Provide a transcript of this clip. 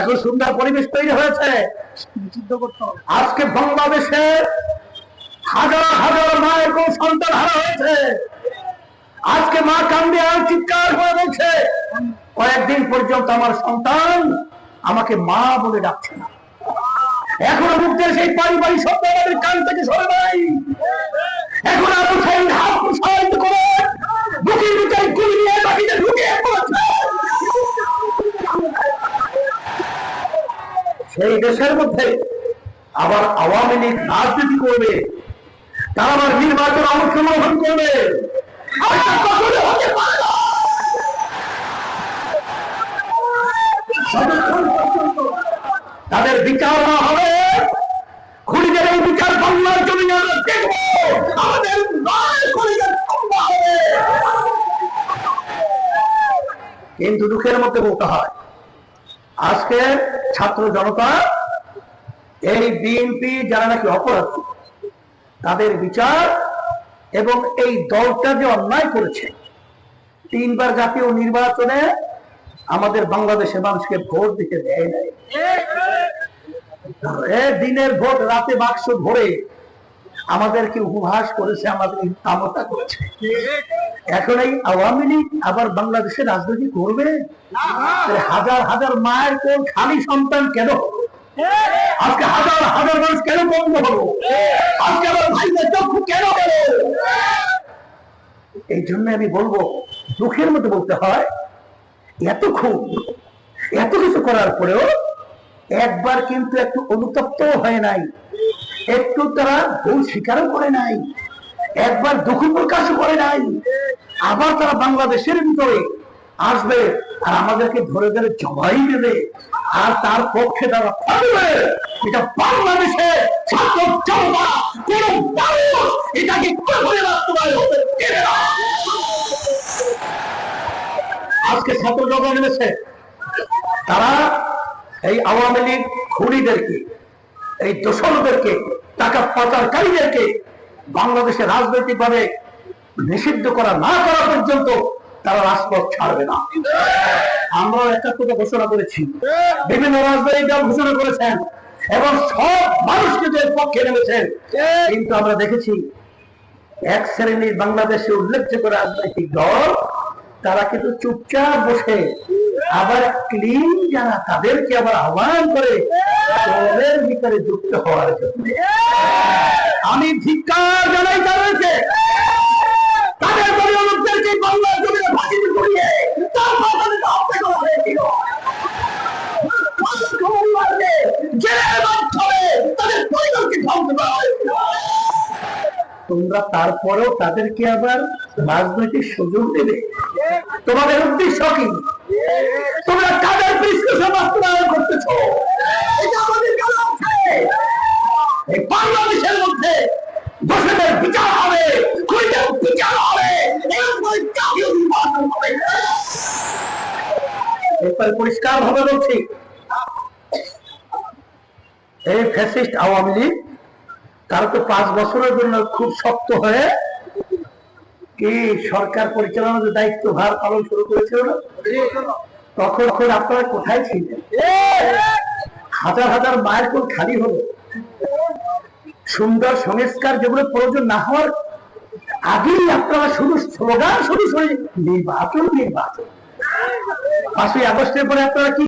এখন সুন্দর পরিবেশ তৈরি হয়েছে। আজকে বাংলাদেশে হাজার হাজার মায়ের কোন সন্তান হারা হয়েছে। আজকে মা কান্দে আর চিৎকার করে বলছে, কয়েকদিন পর্যন্ত আমার সন্তান আমাকে মা বলে ডাকছে না। এখনও মুক্তের সেই পারিবারিক শব্দ আমাদের কান থেকে সরে নাই। সেই দেশের মধ্যে আবার আওয়ামী লীগ রাজনীতি করবে, তারা আবার নির্বাচন অংশগ্রহণ করবে। তাদের বিচার না হবে, খুনিদের এই বিচার বাংলার জমি কিন্তু দুঃখের মধ্যে বলতে হয়, আজকে ছাত্র জনতা, এই বিএনপি যারা নাকি অপরাধ, তাদের বিচার এবং এই দলটা যে অন্যায় করেছে, তিনবার জাতীয় নির্বাচনে আমাদের বাংলাদেশের মানুষকে ভোট দিতে দেয় নাই। দিনের ভোট, রাতে বাক্স ভরে আমাদেরকে উপহাস করেছে, আমাদের ক্ষমতা করেছে। এখন এই আওয়ামী লীগ আবার বাংলাদেশে রাজনীতি করবে? হাজার হাজার মায়ের কোন খালি সন্তান কেন? আজকে হাজার হাজার মানুষ কেন বন্ধ হলো? আজকে আমার ভাইদের চক্ষু কেন হলো এই জন্য আমি বলব দুঃখের মধ্যে বলতে হয় এত খুব এত কিছু করার পরেও একবার কিন্তু একটু অনুতপ্ত হয় নাই। একটু তারা ভুল স্বীকারও করে নাই। একবার দুঃখ প্রকাশও করে নাই, আবার তারা বাংলাদেশের ভিতরে আসবে আর আমাদেরকে ধরে ধরে জবাই দেবে। আর তার পক্ষে তারা থাকবে। এটা বাংলাদেশে ছাত্র জনতা, কোন মানুষ এটাকে কখনো বাস্তবায়ন হতে আজকে ছাত্র জনতা নেমেছে। তারা এই আওয়ামী লীগ খুনিদেরকে, এই দোষরদেরকে, টাকা পাচারকারীদেরকে বাংলাদেশে রাজনৈতিক ভাবে নিষিদ্ধ করা না করা পর্যন্ত তারা রাজপথ ছাড়বে না। আমরা একাত্মতা ঘোষণা করেছি। বিভিন্ন রাজনৈতিক দল ঘোষণা করেছেন এবং সব মানুষকে এর পক্ষে নেমেছেন। কিন্তু আমরা দেখেছি এক শ্রেণির বাংলাদেশে উল্লেখযোগ্য রাজনৈতিক দল, তারা কিন্তু চুপচাপ বসে আবার ক্লিন যারা তাদেরকে আবার আহ্বান করে দলের ভিতরে যুক্ত হওয়ার জন্য। আমি ধিক্কার জানাই তাদেরকে। তাদের বাংলার জমিনে তোমরা তারপরেও তাদেরকে আবার রাজনৈতিক সুযোগ দেবে। তোমাদের উদ্দেশ্য কি? তোমরা কাদের বিশ্লেষণ বাস্তবায়ন করতেছ? এটা আমাদের আছে এই বাংলাদেশের মধ্যে দোষীদের বিচার হবে খুনিদের বিচার হবে এরপরে জাতীয় নির্বাচন হবে। এরপরে পরিষ্কার ভাবে বলছি এই ফ্যাসিস্ট আওয়ামী লীগ তারা তো পাঁচ বছরের জন্য খুব শক্ত হয়ে কি সরকার পরিচালনার যে দায়িত্ব ভার পালন শুরু করেছিল না? তখন তখন আপনারা কোথায় ছিলেন? হাজার হাজার মায়ের কোল খালি হলো? সুন্দর সংস্কার যেগুলো প্রয়োজন না হওয়ার আগেই আপনারা শুধু স্লোগান শুরু করে নির্বাচন নির্বাচন। পাঁচই আগস্টের পরে আপনারা কি